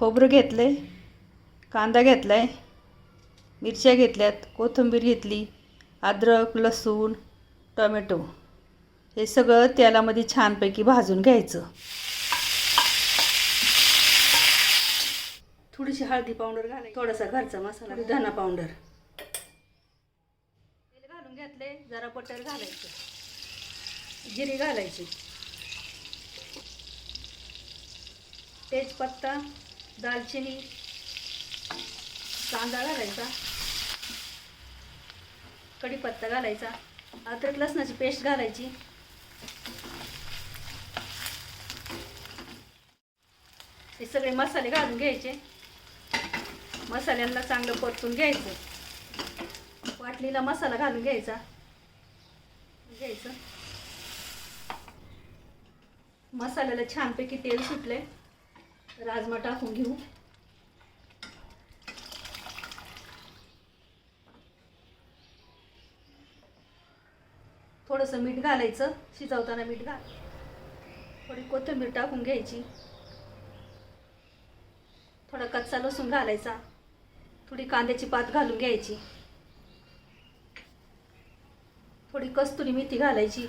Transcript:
खोबरं घेतलं आहे कांदा घेतला आहे मिरच्या घेतल्यात कोथिंबीर घेतली अद्रक लसूण टोमॅटो. हे सगळं तेलामध्ये छानपैकी भाजून घ्यायचं. थोडीशी हळदी पावडर घालायची. थोडासा घरचा मसाला धना पावडर. तेल घालून घेतले जरा बटर घालायचं. जिरी घालायची. तेजपत्ता दालचिनी कांदा घालायचा कढीपत्ता घालायचा अद्रक लसणाची पेस्ट घालायची. हे सगळे मसाले घालून घ्यायचे. मसाल्यांना चांगलं परतून घ्यायचं. वाटलीला मसाला घालून घ्यायचा. घ्यायचं. मसाल्याला छानपैकी तेल सुटले राजमा टाकून घेऊ. थोडंसं मीठ घालायचं शिजवताना मीठ घाल. थोडी कोथिंबीर टाकून घ्यायची. थोडा कच्चा लसूण घालायचा. थोडी कांद्याची पात घालून घ्यायची. थोडी कस्तुरी मेथी घालायची.